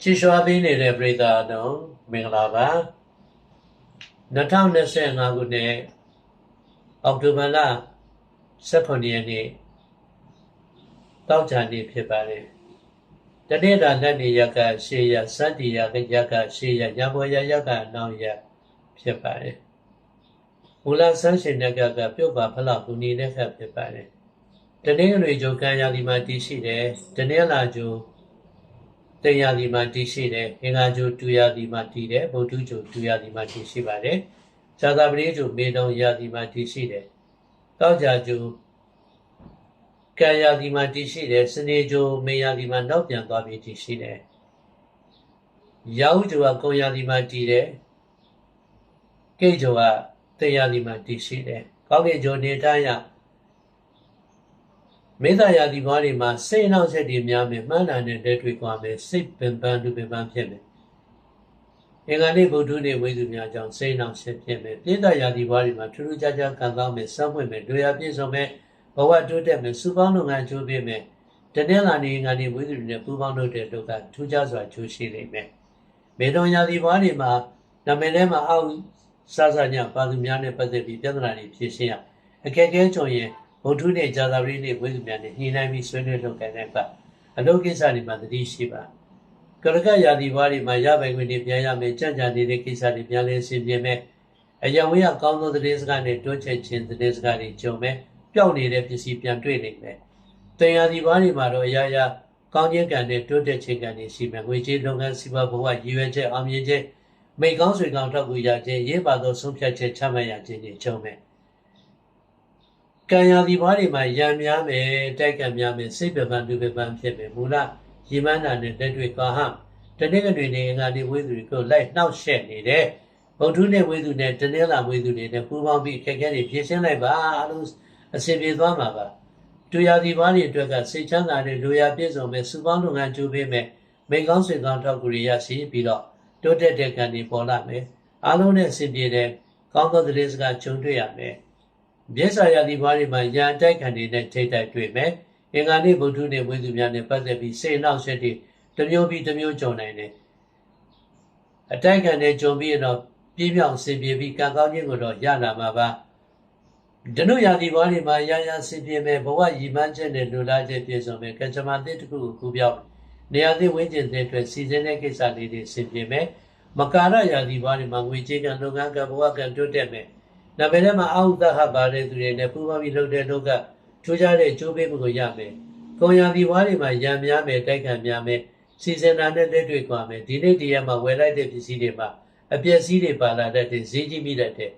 ချီရွှာပေးနေတဲ့ပြည်သားတို့မင်္ဂလာပါ2025ခုနှစ်အောက်တိုဘာလ18ရက်နေ့တောက်ကြနေ့ဖြစ်ပါတယ်တနေ့တာလက်နေရကရှေးရစတ္တိရကရကရှေးရရဘောရရကအနောက်ရဖြစ်ပါတယ်မူလဆန်းရှင်တဲ့ကကပြုတ်ပါဖလောက်ဘူနီတဲ့ခတ်ဖြစ်ပါတယ်တနေ့ရွေဂျိုကံရာဒီမှာတည်ရှိတယ်တနေ့လာဂျို တင်ရာဒီမှာတည်ရှိတယ်အင်္ဂါဂျိုတူရာဒီမှာတည်တယ်ဗုဒ္ဓဂျိုတူရာဒီမှာတည်ရှိပါတယ်ဇာတာပတိဂျိုမေတုံရာဒီမှာတည်ရှိတယ်တောက်ကြဂျိုကံရာဒီမှာတည်ရှိတယ်စနေဂျိုမေရာဒီမှာနောက်ပြန်သွားပြီးတည်ရှိတယ်ရာဟုဂျိုကကုံရာဒီမှာတည်တယ်ကိတ်ဂျိုကတင်ရာဒီမှာတည်ရှိတယ်ကောင်းကင်ဂျိုနေထားရ မေတ္တာရာဒီဘွားတွေမှာစိတ်နောက်ဆက်တွေများမယ်မှန်းတာနဲ့လက်တွေ့သွားမယ်စိတ်ပင်ပန်းလူပင်ပန်းဖြစ်မယ်အင်္ဂါနေ့ဗုဒ္ဓနေ့ဝိသုများကြောင့်စိတ်နောက်ဆက်ဖြစ်မယ်ပြိတ္တရာဒီဘွားတွေမှာထူးထူးခြားခြားခံစားမယ်စမ်းပွင့်မယ်တို့ရပြည့်စုံမယ်ဘဝတိုးတက်မယ်စုပေါင်းလုပ်ငန်းချိုးပေးမယ်တနေ့လာနေငါနေဝိသုတွေနဲ့ပူးပေါင်းလုပ်တဲ့တို့ကထူးခြားစွာချိုးရှိနေမယ်မေတော်ရာဒီဘွားတွေမှာနာမည်ထဲမှာအောက်စစညပါသူများနဲ့ပတ်သက်ပြီးပြဿနာတွေဖြေရှင်းရအခက်အခဲကြုံရင် ဗုဒ္ဓနဲ့ဇာတာပတိနဲ့ဝိသုများနဲ့ညှိနှိုင်းပြီးဆွေးနွေးလုပ်ကိုင်တဲ့အခါအလုပ်ကိစ္စတွေမှာသတိရှိပါကရကရာဒီဘွားတွေမှာရပိုင်ခွင့်တွေပြန်ရမယ်ကြံ့ကြာနေတဲ့ကိစ္စတွေပြန်လဲဆင်ပြေမယ်အယံဝေးကကောင်းသောသတင်းစကားနဲ့တွန်းချက်ခြင်းသတင်းစကားတွေကြုံမယ်ပျောက်နေတဲ့ပစ္စည်းပြန်တွေ့နိုင်မယ်တင်ရာဒီဘွားတွေမှာတော့အရာရာကောင်းခြင်းကံနဲ့တွန်းတက်ခြင်းကံတွေရှိမယ်ငွေကြေးလုပ်ငန်းစီးပွားဘဝရည်ရွယ်ချက်အောင်မြင်ခြင်းမိကောင်းဆွေကောင်းထောက်ကူရခြင်းရေးပါသောဆုံးဖြတ်ချက်ချမှတ်ရခြင်းတွေကြုံမယ် ကံရာဒီဘွားတွေမှာရံများမယ်တိုက်ကံများမယ်စိတ်ပပန်ဒုပပန်ဖြစ်မယ်မူလရီမန္တာနဲ့တက်တွေ့ကာဟတနေ့ကနေ့နေငါဒီဝိသုတွေကိုလိုက်နှောက်ရှက်နေတယ်ဗုဒ္ဓနဲ့ဝိသုနဲ့တနေ့လာဝိသုတွေနဲ့ပူးပေါင်းပြီးအခက်အခဲတွေဖြေရှင်းလိုက်ပါအလုံးအစီပြေသွားမှာပါတူရာဒီဘွားတွေအတွက်ကစိတ်ချမ်းသာတဲ့လူရပြည့်စုံမဲ့စုပေါင်းလုပ်ငန်းကြိုးပေးမယ်မိကောင်းဆွေကောင်းထောက်ကူရရရှိပြီးတော့တိုးတက်တဲ့ကံတွေပေါ်လာမယ်အားလုံးနဲ့အစီပြေတဲ့ကောင်းသောသတင်းစကားကြုံတွေ့ရမယ် မြတ်စွာဘုရားဒီဘွားတွေမှာရန်တိုက်ခံနေတဲ့ထိတ်တိုက်တွေ့မယ်အင်္ဂါနေ့ဗုဒ္ဓနဲ့ဝိသုများနဲ့ပတ်သက်ပြီးစေနောက်ဆက်တွေတစ်မျိုးပြီးတစ်မျိုးကြုံနိုင်တယ်အတိုက်ခံတဲ့ကြုံပြီးတော့ပြင်းပြောင်စင်ပြေပြီးကံကောင်းခြင်းကိုတော့ရလာမှာပါဒနုရာဒီဘွားတွေမှာရရစင်ပြေမဲ့ဘဝရည်မှန်းချက်နဲ့လူလားချက်ပြည့်စုံမဲ့ကံကြမ္မာသစ်တစ်ခုကိုကူပြောင်းနေရာသစ်ဝင်းကျင်တဲ့အတွက်စီစဉ်တဲ့ကိစ္စလေးတွေစင်ပြေမဲ့မကာရရာဒီဘွားတွေမှာငွေကြေးကံလုပ်ငန်းကံဘဝကံတိုးတက်မဲ့ နာမည်ထဲမှာအာဟုသဟပါတဲ့သူတွေနဲ့ပူပေါင်းပြီးလုပ်တဲ့လုပ်ကထူးခြားတဲ့ကျိုးပေးမှုကိုရမယ်။ကုံရာဒီဘွားတွေမှာရံများမယ်တိုက်ခံများမယ်စီစဉ်တာနဲ့လက်တွေ့သွားမယ်ဒီနေ့တည်းရမှာဝယ်လိုက်တဲ့ပစ္စည်းတွေမှာအပျက်စီးတွေပါလာတတ်တဲ့ဈေးကြီးမိတတ်တဲ့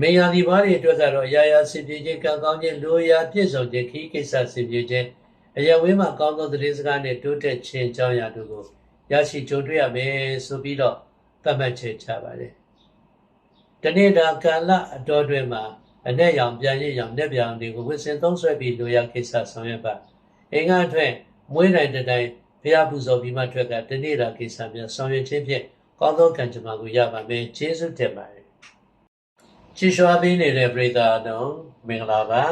မေယာဒီဘွားတွေအတွက်ကတော့အရာရာစင်ပြေခြင်းကံကောင်းခြင်းလိုရာပြည့်စုံခြင်းခီးကိစ္စစင်ပြေခြင်းအရာဝင်းမှာကောင်းသောသတင်းစကားနဲ့တိုးတက်ခြင်းအကြောင်းအရာတို့ကိုရရှိကြုံတွေ့ရမယ်ဆိုပြီးတော့သတ်မှတ်ချက်ချပါတယ် တနေ့တာကာလအတော်တွင်မှာအ내ရောင်ပြန်ရည်ရောင်내ပြောင်တွေကိုဝစ်စင်သုံးဆွဲပြီးလိုရာကိစ္စဆောင်ရွက်ပါအင်္ဂါအတွက်မွေးနိုင်တဲ့တိုင်ဘုရားပူဇော်ပြီးမှထွက်ကတနေ့တာကိစ္စများဆောင်ရွက်ခြင်းဖြင့်ကောင်းသောကံကြမ္မာကိုရပါမယ်ကျေးဇူးတင်ပါတယ်ချီရွှာပေးနေတဲ့ပြည်သားတို့မင်္ဂလာပါ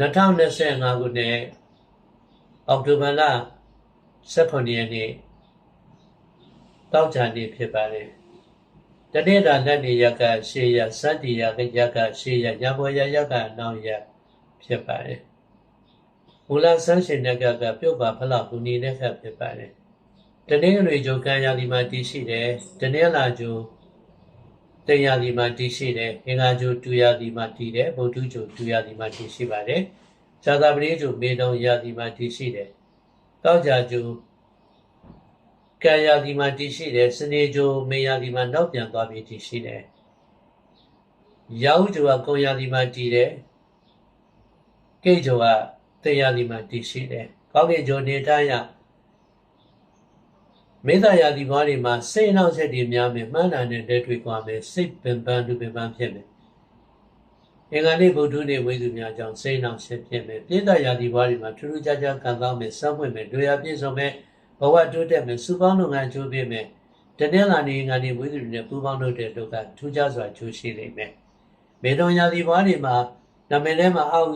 2025ခုနှစ်အောက်တိုဘာလ18ရက်နေ့တောက်ကြနေ့ဖြစ်ပါတယ် တနေ့တာလက်နေရကရှေးရစတ္တိရကရကရှေးရရဘောရရကအနောက်ရဖြစ်ပါတယ်မူလဆန်းရှင်တဲ့ကကပြုတ်ပါဖလောက်ဘူနီတဲ့ခတ်ဖြစ်ပါတယ်တနေ့ရွေဂျိုကံရာဒီမှာတည်ရှိတယ်တနေ့လာဂျိုတင်ရာဒီမှာတည်ရှိတယ်အင်္ဂါဂျိုတူရာဒီမှာတည်တယ်ဗုဒ္ဓဂျိုတူရာဒီမှာတည်ရှိပါတယ်ဇာတာပတိဂျိုမေတုံရာဒီမှာတည်ရှိတယ်တောက်ကြဂျို ကံရာဒီမှာတည်ရှိတယ်စနေဂျိုမေရာဒီမှာနောက်ပြန်သွားပြီးတည်ရှိတယ်ရာဟုဂျိုကကုံရာဒီမှာတည်တယ်ကိတ်ဂျိုကတင်ရာဒီမှာတည်ရှိတယ်ကောင်းကင်ဂျိုနေထားရမေတ္တာရာဒီဘွားတွေမှာစိတ်နောက်ဆက်တွေများမယ်မှန်းတာနဲ့လက်တွေ့သွားမယ်စိတ်ပင်ပန်းလူပင်ပန်းဖြစ်မယ်အင်္ဂါနေ့ဗုဒ္ဓနေ့ဝိသုများကြောင့်စိတ်နောက်ဆက်ဖြစ်မယ်ပြိတ္တရာဒီဘွားတွေမှာထူးထူးခြားခြားခံစားမယ်စမ်းပွင့်မယ်တို့ရပြည့်စုံမယ် ဘဝတိုးတက်မယ်စုပေါင်းလုပ်ငန်းချိုးပေးမယ်တနေ့လာနေငါနေဝိသုတွေနဲ့ပူးပေါင်းလုပ်တဲ့တို့ကထူးခြားစွာချိုးရှိနေမယ်မေတော်ရာဒီဘွားတွေမှာနာမည်ထဲမှာအောက်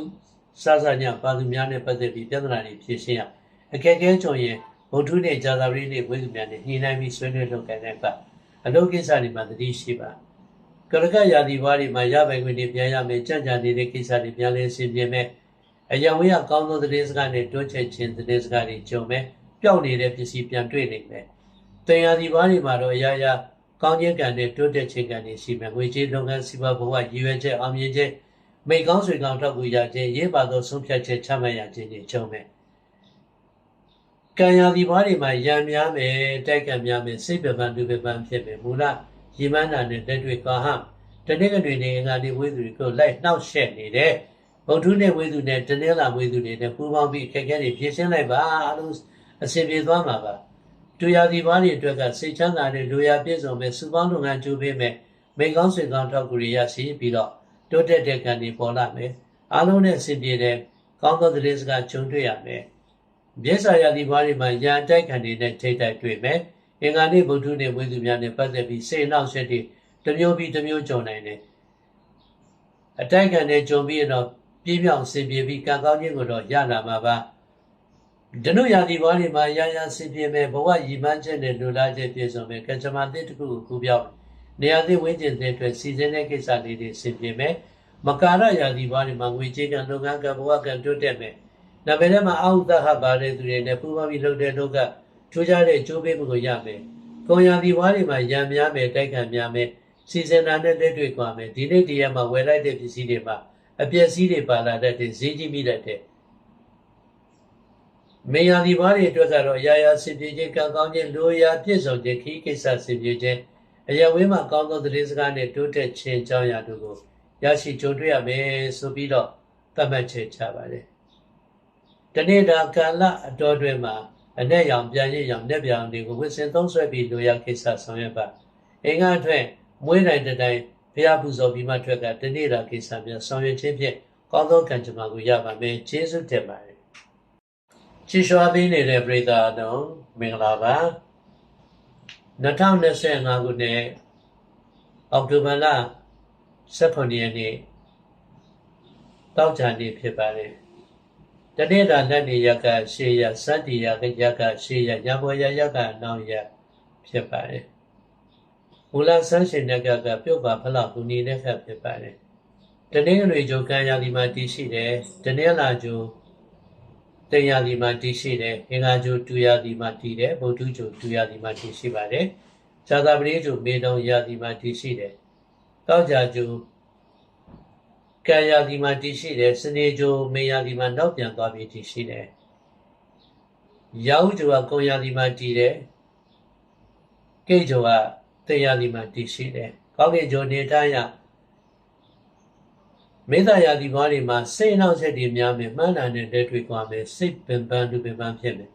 စစညပါသူများနဲ့ပတ်သက်ပြီးပြဿနာတွေဖြေရှင်းရအခက်အခဲကြုံရင်ဗုဒ္ဓနဲ့ဂျာသာရီနဲ့ဝိသုများနဲ့ညှိနှိုင်းပြီးဆွေးနွေးလုပ်ကိုင်တဲ့အခါအလုပ်ကိစ္စတွေမှာသတိရှိပါကရကရာသီဘွားတွေမှာရပိုင်ခွင့်တွေပြန်ရမယ်ကြံ့ကြာနေတဲ့ကိစ္စတွေပြန်လဲဆင်ပြေမယ်အယံဝေးကကောင်းသောသတင်းစကားနဲ့တွန်းချက်ခြင်းသတင်းစကားတွေကြုံမယ် ပျောက်နေတဲ့ပစ္စည်းပြန်တွေ့နိုင်မယ်တင်ရာသီဘွားတွေမှာတော့အရာရာကောင်းခြင်းကံနဲ့တွန်းတက်ခြင်းကံတွေရှိမယ်ငွေကြေးလုပ်ငန်းစီးပွားဘဝရည်ရွယ်ချက်အောင်မြင်ခြင်းမိကောင်းဆွေကောင်းထောက်ကူရခြင်းရေးပါသောဆုံးဖြတ်ချက်ချမှတ်ရခြင်းတွေကြုံမယ်ကံရာသီဘွားတွေမှာရံများမယ်တိုက်ကံများမယ်စိတ်ပပန်ဒုပပန်ဖြစ်မယ်မူလရီမန်းနာနဲ့တက်တွေ့ကာဟတနေ့ကနေ့နေငါဒီဝိသုတွေကိုလိုက်နှောက်ရှက်နေတယ်ဘုံထုနဲ့ဝိသုနဲ့တနေ့လာဝိသုတွေနဲ့ပူးပေါင်းပြီးအခက်အခဲတွေဖြေရှင်းလိုက်ပါအလုံး အစီပြေသွားမှာပါတူရာသီဘွားတွေအတွက်ကစိတ်ချမ်းသာတဲ့လူရာပြည့်စုံမဲ့စုပေါင်းလုပ်ငန်းကြိုးပေးမဲ့မိကောင်းဆွေကောင်းထောက်ကူရရရှိပြီးတော့တိုးတက်တဲ့ကံတွေပေါ်လာမယ်အားလုံးနဲ့အစီပြေတဲ့ကောင်းသောသတင်းစကားကြုံတွေ့ရမယ်မြတ်စွာဘုရားဒီဘွားတွေမှာရန်တိုက်ခံနေတဲ့ထိတ်တိုက်တွေ့မယ်အင်္ဂါနေ့ဗုဒ္ဓနေ့ဝိသုများနဲ့ပတ်သက်ပြီးစိတ်နှောက်ယှက်တွေတစ်မျိုးပြီးတစ်မျိုးကြုံနိုင်တယ်အတိုက်ခံတဲ့ကြုံပြီးတော့ပြင်းပြောင်စင်ပြေပြီးကံကောင်းခြင်းကိုတော့ရလာမှာပါ ဒနုရာဒီဘွားတွေမှာရရစင်ပြေမဲ့ဘဝရည်မှန်းချက်နဲ့လူလားချက်ပြည့်စုံမဲ့ကံကြမ္မာသစ်တစ်ခုကိုကူပြောင်းနေရာသစ်ဝင်းကျင်တဲ့အတွက်စီစဉ်တဲ့ကိစ္စလေးတွေစင်ပြေမဲ့မကာရရာဒီဘွားတွေမှာငွေကြေးကံလုပ်ငန်းကံဘဝကံတိုးတက်မဲ့။ဒါပေမဲ့မှာအာဟုသဟပါတဲ့သူတွေနဲ့ပူပါပြီးလှုပ်တဲ့လောကထိုးကြတဲ့ကျိုးပေးမှုကိုရမယ်။ကုံရံဒီဘွားတွေမှာရံများမယ်တိုက်ခံများမယ်စီစဉ်တာနဲ့လက်တွေ့ကွာမယ်ဒီနေ့တည်းရမှာဝယ်လိုက်တဲ့ပစ္စည်းတွေမှာအပျက်စီးတွေပါလာတတ်တဲ့ဈေးကြီးမိတတ်တဲ့ မေယာဒီဘွားတွေအတွက်ကတော့အရာရာစင်ပြေခြင်းကံကောင်းခြင်းလိုရာပြည့်စုံခြင်းခီးကိစ္စစင်ပြေခြင်းအရာဝင်းမှာကောင်းသောသတင်းစကားနဲ့တိုးတက်ခြင်းအကြောင်းအရာတို့ကိုရရှိကြုံတွေ့ရမယ်ဆိုပြီးတော့သတ်မှတ်ချက်ချပါတယ်တနေ့တာကာလအတော်တွင်မှာအ내ရောင်ပြန်ရည်ရောင်내ပြောင်တွေကိုဝစ်စင်သုံးဆွဲပြီးလိုရာကိစ္စဆောင်ရွက်ပါအင်္ဂါအတွက်မွေးနိုင်တဲ့တိုင်ဘုရားပူဇော်ပြီးမှထွက်ကတနေ့တာကိစ္စများဆောင်ရွက်ခြင်းဖြင့်ကောင်းသောကံကြမ္မာကိုရပါမယ်ကျေးဇူးတင်ပါတယ် ချီရွှာပေးနေတဲ့ပရိသတ်တော်မင်္ဂလာပါ2025ခုနှစ်အောက်တိုဘာလ18ရက်နေ့တောက်ကြနေ့ဖြစ်ပါတယ်တနေ့တာလက်နေရကရှေးရစတ္တိယကရကရှေးရရဘောရရကနောက်ရဖြစ်ပါတယ်မူလဆန်းရှင်တဲ့ကကပြုတ်ပါဖလောက်ကူနေတဲ့ခက်ဖြစ်ပါတယ်တနေ့ရွေဂျိုကံရာဒီမှာတည်ရှိတယ်တနေ့လာဂျို တင်ရာဒီမှာတည်ရှိတယ်အင်္ဂါဂျိုတူရာဒီမှာတည်တယ်ဗုဒ္ဓဂျိုတူရာဒီမှာတည်ရှိပါတယ်ဇာတာပရိဂျိုမေတုံရာဒီမှာတည်ရှိတယ်တောက်ကြဂျိုကံရာဒီမှာတည်ရှိတယ်စနေဂျိုမေရာဒီမှာနောက်ပြန်သွားပြီးတည်ရှိတယ်ရောင်းဂျိုကကုံရာဒီမှာတည်တယ်ကိတ်ဂျိုကတင်ရာဒီမှာတည်ရှိတယ်ကောင်းကင်ဂျိုနေထားရ မေတ္တာရာဒီဘွားတွေမှာစိတ်နှောက်ချက်တွေများမယ်မှန်းတာနဲ့လက်တွေ့သွားမယ်စိတ်ပင်ပန်းလူပင်ပန်းဖြစ်မယ်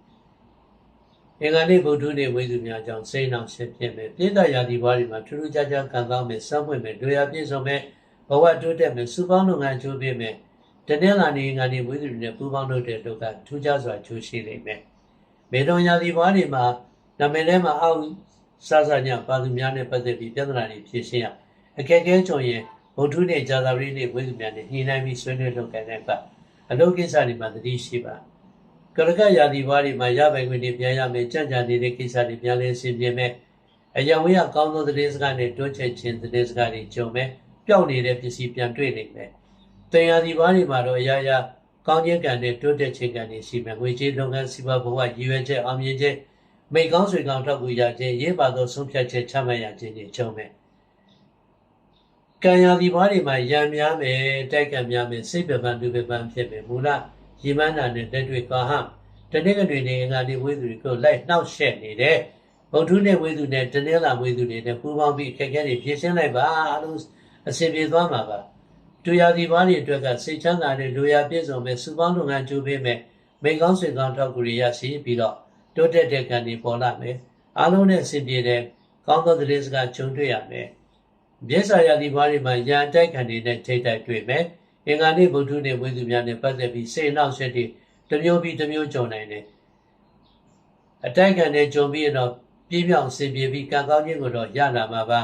အင်္ဂါနေ့ဗုဒ္ဓနေ့ဝိသုများကြောင့်စိတ်နှောက်ချက်ဖြစ်မယ်ပြိတ္တရာဒီဘွားတွေမှာထူးထူးခြားခြားခံစားမယ်စမ်းပွင့်မယ်တို့ရပြည့်စုံမယ်ဘဝတိုးတက်မယ်စုပေါင်းလုပ်ငန်းကျိုးပေးမယ်တနေ့လာနေငါနေဝိသုတွေနဲ့ပူးပေါင်းလုပ်တဲ့လောကထူးခြားစွာကျိုးရှိလိမ့်မယ်မေတော်ရာဒီဘွားတွေမှာနာမည်ထဲမှာအောက်စစညပါသူများနဲ့ပတ်သက်ပြီးပြဿနာတွေဖြေရှင်းရအခက်အခဲကြုံရင် ဗုဒ္ဓနဲ့ဂျာသာရီနဲ့ဝိသုများနဲ့ညှိနှိုင်းပြီးဆွေးနွေးလုပ်ကိုင်တဲ့အခါအလုပ်ကိစ္စတွေမှာသတိရှိပါကရကရာဒီဘွားတွေမှာရပိုင်ခွင့်တွေပြန်ရမယ်ကြံ့ကြာနေတဲ့ကိစ္စတွေပြန်လဲဆင်ပြေမယ်အယံဝေးကကောင်းသောသတင်းစကားနဲ့တွန်းချက်ခြင်းသတင်းစကားတွေကြုံမယ်ပျောက်နေတဲ့ပစ္စည်းပြန်တွေ့နိုင်မယ်တင်ရာဒီဘွားတွေမှာတော့အရာရာကောင်းခြင်းကံနဲ့တွန်းတက်ခြင်းကံတွေရှိမယ်ငွေကြေးလုပ်ငန်းစီးပွားဘဝရည်ရွယ်ချက်အောင်မြင်ခြင်းမိကောင်းဆွေကောင်းထောက်ကူရခြင်းရေးပါသောဆုံးဖြတ်ချက်ချမှတ်ရခြင်းတွေကြုံမယ် ကံရာဒီဘွားတွေမှာရံများမယ်တိုက်ကံများမယ်စိတ်ပပန်ဒုပပန်ဖြစ်မယ်မူလရီမန်းနာနဲ့တက်တွေ့ကာဟတနေ့ကနေ့နေငါဒီဝိသုတွေကိုလိုက်နှောက်ရှက်နေတယ်ဘုံထုနဲ့ဝိသုနဲ့တနေ့လာဝိသုတွေနဲ့ပူးပေါင်းပြီးအခက်အခဲတွေဖြေရှင်းလိုက်ပါအလုံးအစီပြေသွားမှာပါတူရာဒီဘွားတွေအတွက်ကစိတ်ချမ်းသာတဲ့လူရာပြည့်စုံမဲ့စုပေါင်းလုပ်ငန်းကြိုးပေးမယ်မိကောင်းဆွေကောင်းထောက်ကူရရရှိပြီးတော့တိုးတက်တဲ့ကံတွေပေါ်လာမယ်အားလုံးနဲ့အစီပြေတဲ့ကောင်းသောသတင်းစကားကြုံတွေ့ရမယ် မြတ်စွာဘုရားဒီဘွားတွေမှာရန်တိုက်ခံနေတဲ့ထိတ်တိုက်တွေ့မယ်အင်္ဂါနေ့ဗုဒ္ဓနေ့ဝိသုများနဲ့ပတ်သက်ပြီးစိတ်နှောက်ယှက်တွေတစ်မျိုးပြီးတစ်မျိုးကြုံနိုင်တယ်အတိုက်ခံတဲ့ကြုံပြီးတော့ပြင်းပြောင်စင်ပြေပြီးကံကောင်းခြင်းကိုတော့ရလာမှာပါ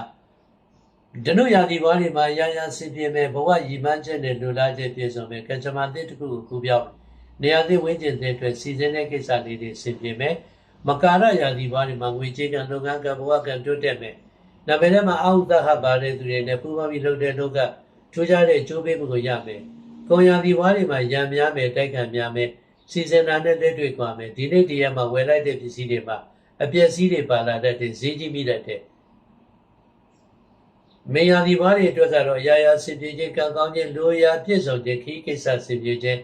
ဒနုရာဒီဘွားတွေမှာရရစင်ပြေမဲ့ဘဝရည်မှန်းချက်နဲ့လူလားချက်ပြည့်စုံမဲ့ကံကြမ္မာသစ်တစ်ခုကိုကူပြောင်းနေရာသစ်ဝင်းကျင်တဲ့အတွက်စီစဉ်တဲ့ကိစ္စလေးတွေဆင်ပြေမယ်မကာရယာဒီဘာတွေမှာငွေကြေးကလုပ်ငန်းကဘဝကတိုးတက်မယ် ဒါပေမဲ့မှာအာဟုသဟပါတဲ့သူတွေနဲ့ပူပေါင်းပြီးလုပ်တဲ့လုပ်ကထူးခြားတဲ့ကျိုးပေးမှုကိုရမယ်ကွန်ယာဒီဘွားတွေမှာရံများမယ်တိုက်ခံများမယ်စီစဉ်တာနဲ့လက်တွေ့ကွာမယ်ဒီနေ့တည်းရမှာဝယ်လိုက်တဲ့ပစ္စည်းတွေမှာအပျက်စီးတွေပါလာတတ်တဲ့ဈေးကြီးမိတတ်တဲ့မေယာဒီဘာတွေအတွက်ကတော့အရာရာစင်ပြေခြင်းကံကောင်းခြင်းလိုရာပြည့်စုံခြင်းခီးကိစ္စစင်ပြေခြင်း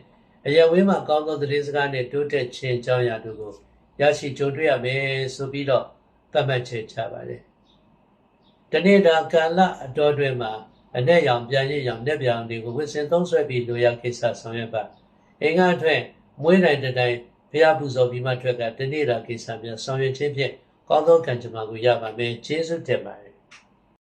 အရာဝင်းမှာကောင်းသောသတင်းစကားနဲ့တိုးတက်ခြင်းအကြောင်းအရာတို့ကိုရရှိကြုံတွေ့ရမယ်ဆိုပြီးတော့သတ်မှတ်ချက်ချပါတယ်။ တနေ့တာကာလအတော်တွင်မှာအ내ရောင်ပြန်ရည်ရောင်내ပြောင်တွေကိုဝစ်စင်သုံးဆွဲပြီးလိုရာကိစ္စဆောင်ရွက်ပါ။အင်္ဂါအတွက်မွေးနိုင်တဲ့တိုင်ဘုရားပူဇော်ပြီးမှထွက်ကတနေ့တာကိစ္စများဆောင်ရွက်ခြင်းဖြင့်ကောင်းသောကံကြမ္မာကိုရပါမယ်။ကျေးဇူးတင်ပါတယ်